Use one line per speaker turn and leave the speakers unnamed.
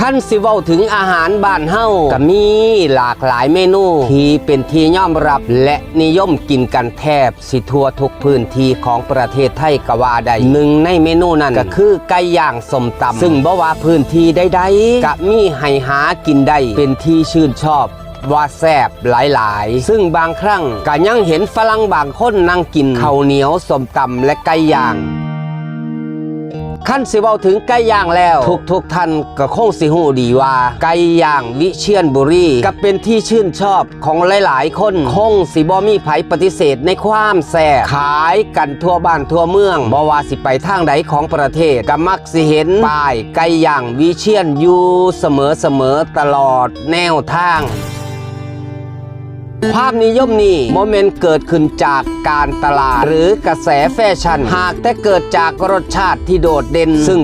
ขั้นสิเว้าถึงอาหารบ้านเฮาก็มีหลากหลายเมนูที่เป็นที่ยอมรับและนิยมกินกันแทบสิทั่วทุกพื้นที่ของประเทศไทยก็ว่าได้หนึ่งในเมนูนั้นก็คือไก่ย่างสมตำซึ่งบ่ว่าพื้นที่ใดๆก็มีให้หากินได้เป็นที่ชื่นชอบว่าแซบหลายๆ ซึ่งบางครั้งก็ยังเห็นฝรั่งบางคนนั่งกินข้าวเหนียวสมตำและไก่ย่าง ขั้นสิเว้าถึงไก่ย่างแล้ว ทุกทุกท่านก็คงสิหูดีว่า ไก่ย่างวิเชียนบุรีก็เป็นที่ชื่นชอบของหลาย ๆ คนคงสิบ่มีไผปฏิเสธในความแซ่บขายกันทั่วบ้านทั่วเมืองบ่ว่าสิไปทางใดของประเทศก็มักสิเห็นป้ายไก่ย่างวิเชียนอยู่เสมอๆตลอดแนวทาง ภาพนิยมนี้โมเมนต์เกิดขึ้นจากการตลาด หรือกระแสแฟชั่น หากแต่เกิดจากรสชาติที่โดดเด่นซึ่ง